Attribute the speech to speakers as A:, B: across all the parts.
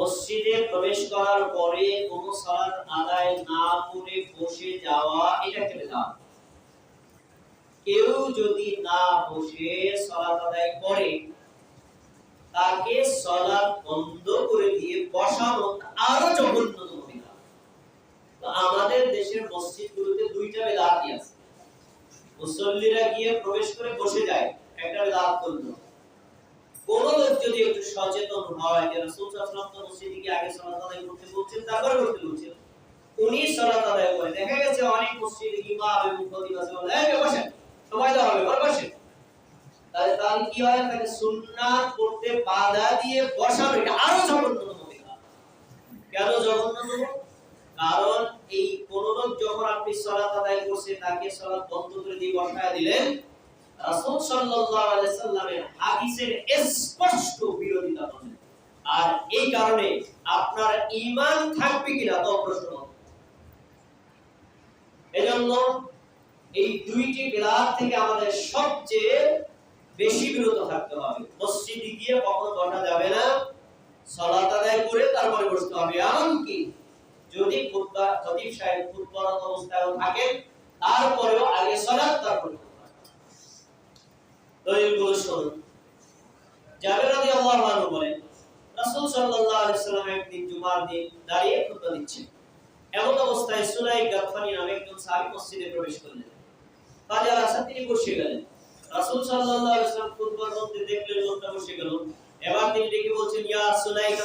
A: মসজিদে প্রবেশ করার পরে কোন সালাত আদায় না করে বসে যাওয়া, এটা বেদাত। কেউ যদি না বসে সালাত আদায় করে, তাকে সালাত বন্ধ করে দিয়ে বসানো আরও জঘন্যতম তো আমাদের দেশের মসজিদগুলোতে দুইটা বেদাতই আছে। মুসল্লিরা গিয়ে প্রবেশ করে বসে যায়, একটা বেদাত করল। কোন যদি একটু সচেতন হয় যে রাসূল সাল্লাল্লাহু আলাইহি মসজিদে আগে সালাত আদায় করতে করতে করে দেখা গেছে অনেক মসজিদে, ইমাম এবং খতিব আছে সময় দেওয়া হবে তাহলে কি হয়? তাকে সুন্নাত পড়তে বাধা দিয়ে এটা আরও কেন জঘন্যতম? কারণ এই কোন লোক যখন আপনি সালাত আদায় করছে তাকে সালাত বন্ধ করে দিয়ে বসায় দিলেন রাসূল সাল্লাল্লাহু আলাইহি সাল্লামের হাদিসের স্পষ্ট বিরোধিতা করেন। আর এই কারণে আপনার ঈমান থাকবে কিনা প্রশ্ন এজন্য এই দুইটি থেকে আমাদের সবচেয়ে বেশি বিরত থাকতে হবে। মসজিদে গিয়ে কখনো বসা যাবে না, সালাত আদায় করে তারপরে বসতে হবে। এমনকি যদি খুতবা খতিব সাহেব খুতবারত অবস্থায় থাকেন, তারপরেও আগে সালাত, তারপরে খুতবা। রাদিয়াল্লাহু আনহু বলেন, রাসূল সাল্লাল্লাহু আলাইহি ওয়াসাল্লাম একদিন জুমার দিন দাঁড়িয়ে খুতবা দিচ্ছেন। এমন অবস্থায় সুলাই নামে একজন সাহাবী মসজিদে প্রবেশ করলেন। কাজে আসা তিনি বসে গেলেন। রাসূল সাল্লাল্লাহু আলাইহি ওয়াসাল্লাম খুতবার মধ্যে দেখলেন লোকটা বসে গেল। এবার তিনি ডেকে বলছেন, ইয়া সুলাইকা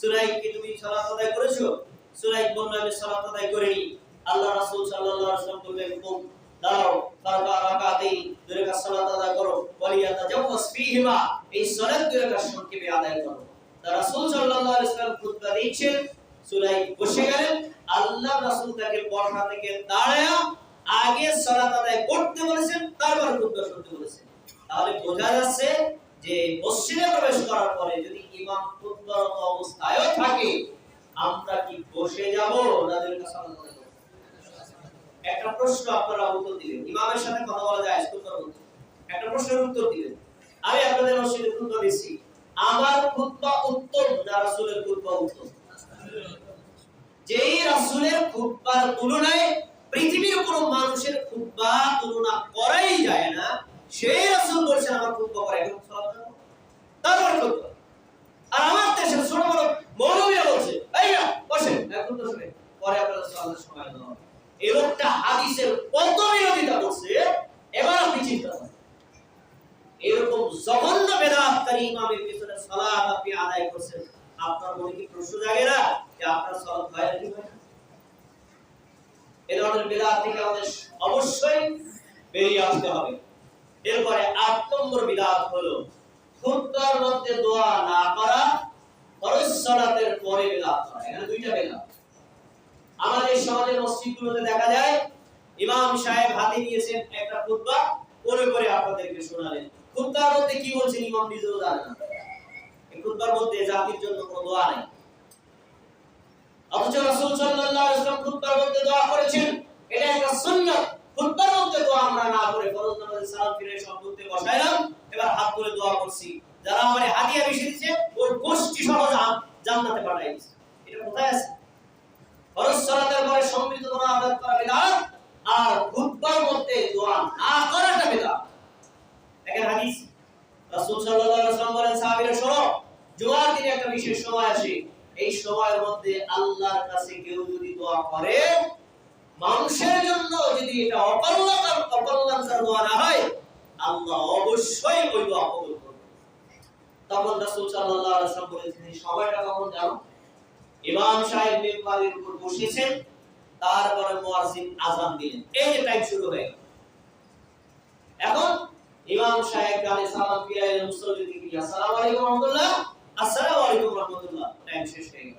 A: সুলাইক কি তুমি সালাত আদায় করেছ? সুলাইক বলল, আমি সালাত আদায় করিনি। আল্লাহ রাসূল সাল্লাল্লাহু আলাইহি ওয়াসাল্লাম বললেন কুম দাঁড়াও ফারকা রাকাতেই দুই রাকাত সালাত আদায় করো ওয়ালিয়াতা জাওয়াস ফীহিমা এই সালাত দুই রাকাত সংক্ষেপে আদায় করো তা রাসূল সাল্লাল্লাহু আলাইহি ওয়াসাল্লাম খুতবা দিচ্ছেন সুলাইক বসে গেলেন, আল্লাহ রাসূল তাকে বসা থেকে দাঁড়ায়া আগে সালাত আদায় করতে বলেছেন, তারপর খুতবা শুনতে বলেছেন। তাহলে বোঝা যাচ্ছে যে মসজিদে প্রবেশ করার পরে যদি ইমাম খুতবারত অবস্থায়ও থাকে, আমরা কি বসে যাব? ওনাদের কাছে? একটা প্রশ্ন আপনারা উত্তর দিবেন ইমামের সাথে কথা বলা যায় খুতবার একটা প্রশ্নের উত্তর দিবেন আমি আপনাদের মসজিদে খুতবা দিচ্ছি আমার খুতবা উত্তর না রাসূলের খুতবা উত্তর যেই রাসূলের খুতবার তুলনায় পৃথিবীর কোনো মানুষের খুতবা তুলনা করাই যায় না, সেই রাসূল বলছেন, আমার খুতবা করে এখন তারপর আর আমার দেশের ছোট বড় মৌলবীরা বলছে, এই না, বসেন। এখন তো পরে আপনারা সালাতের সময় হবে। এই লোকটা হাদিসের কত বিরোধিতা করছে, এবার আপনি চিন্তা এরকম জঘন্য বেদাতকারী ইমামের পিছনে সালাত আপনি আদায় করছেন। আপনার মনে কি প্রশ্ন জাগে না যে আপনার সালাত হয় নাকি হয় না? এ ধরনের বেদাত থেকে আমাদের অবশ্যই বেরিয়ে আসতে হবে। এরপরে আট নম্বর বিদাত হলো খুতবার মধ্যে দোয়া না করা, ফরজ সালাতের পরে বিদাত করা। এখানে দুইটা বেদাত আমাদের সমাজের মসজিদগুলোতে দেখা যায়, ইমাম সাহেব হাতে নিয়েছেন একটা খুতবা করে করে আপনাদেরকে শোনালেন। খুতবার মধ্যে কি বলছেন ইমাম নিজেও জানে না। খুতবার মধ্যে জাতির জন্য কোনো দোয়া নাই। অথচ রাসূল সাল্লাল্লাহু আলাইহি ওয়াসাল্লাম খুতবার মধ্যে দোয়া করেছেন, এটা একটা সুন্নাত। খুতবার মধ্যে দোয়া আমরা না করে ফরজ নামাজে সালাম ফিরে সব করতে বসাইলাম, এবার হাত তুলে দোয়া করছি। যারা আমারে হাদিয়া বেশি দিচ্ছে ওর গোষ্ঠী সহ জান- জান্নাতে পাঠাই দিচ্ছে এটা কোথায় আছে? ফরজ সালাতের পরে সম্মিলিত দোয়া আদায় করা বিদআত আর খুতবার মধ্যে দোয়া না করাটা হাদিস রাসূল সাল্লাল্লাহু আলাইহি ওয়াসাল্লাম বলেন জুমার দিনে একটা বিশেষ সময় আসে। এই সময়ের মধ্যে আল্লাহর কাছে কেউ যদি দোয়া করে, মানুষের জন্য যদি এটা অকল্যাণকর অকল্যাণকর দোয়া না হয়, আল্লাহ অবশ্যই ওই দোয়া কবুল করবে। তখন রাসূল সাল্লাল্লাহু আলাইহি ওয়াসাল্লাম বলেছেন সময়টা কখন জানো? ইমাম সাহেব মিম্বারের উপর বসেছেন, তারপরে মুয়াজ্জিন আযান দিলেন। এই যে টাইম শুরু হয়ে গেল। এখন ইমাম সাহেব গানে সালাম ফিরাইলেন মুসল্লিদের কি আসসালামু আলাইকুম রাহমাতুল্লাহ। আসসালামু আলাইকুম রাহমাতুল্লাহ। টাইম শেষ হয়ে গেল।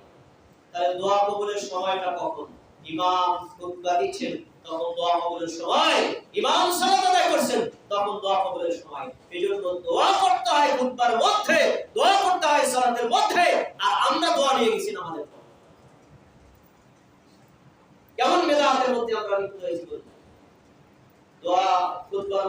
A: তাহলে দোয়া কবুলের সময়টা কখন? ইমাম খুতবা দিচ্ছেন। তখন দোয়া কবুলের সময়। ইমাম সালাত আদায় করছেন। তখন দোয়া কবুলের সময়। এইজন্য দোয়া করতে হয় খুতবার মধ্যে। দোয়া করতে হয় সালাতের মধ্যে। আর আমরা দোয়া নিয়ে গেছি আমাদের কেমন মেদাতের মধ্যে আমরা লিপ্ত হয়েছি? দান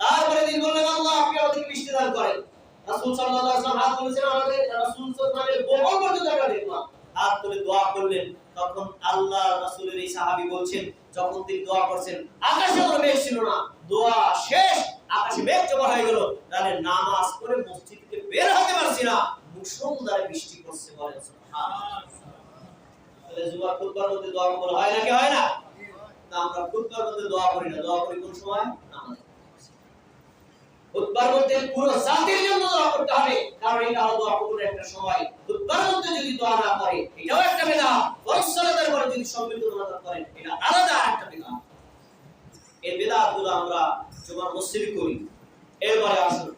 A: তারপরে তিনি বললেন, আল্লাহ, আপনি আমাদেরকে বৃষ্টি দান করেন। রাসূল সাল্লাল্লাহু আলাইহি ওয়াসাল্লাম হাত তুলেছেন আমাদের, রাসূল সাল্লাল্লাহু আলাইহি ওয়াসাল্লামের বহর পর্যন্ত আমরা দেখলাম। হাত তুলে দোয়া করলেন, তখন আল্লাহ রাসূলের এই সাহাবী বলছেন, যখন তিনি দোয়া করছেন, আকাশে কোনো মেঘ ছিল না, দোয়া শেষ, আকাশে মেঘ জমা হয়ে গেল, তাহলে নামাজ পড়ে মসজিদ থেকে বের হতে পারছি না মুষলধারে বৃষ্টি করছে বলেন তাহলে জুমার খুতবার মধ্যে দোয়া কবুল হয় নাকি হয় না? না, আমরা খুতবার মধ্যে দোয়া করি না, দোয়া করি কোন সময়? নামাজে খুতবার মধ্যে পুরো জাতির জন্য দোয়া করতে হবে, কারণ এটা হলো দোয়া কবুলের একটা সময়। খুতবার মধ্যে যদি দোয়া না করে এটাও একটা বেদা ফরসলাতের পরে যদি আলাদা একটা বিধান এই বেদাতগুলো আমরা জুমার মসজিদ করি এরপরে আসুন।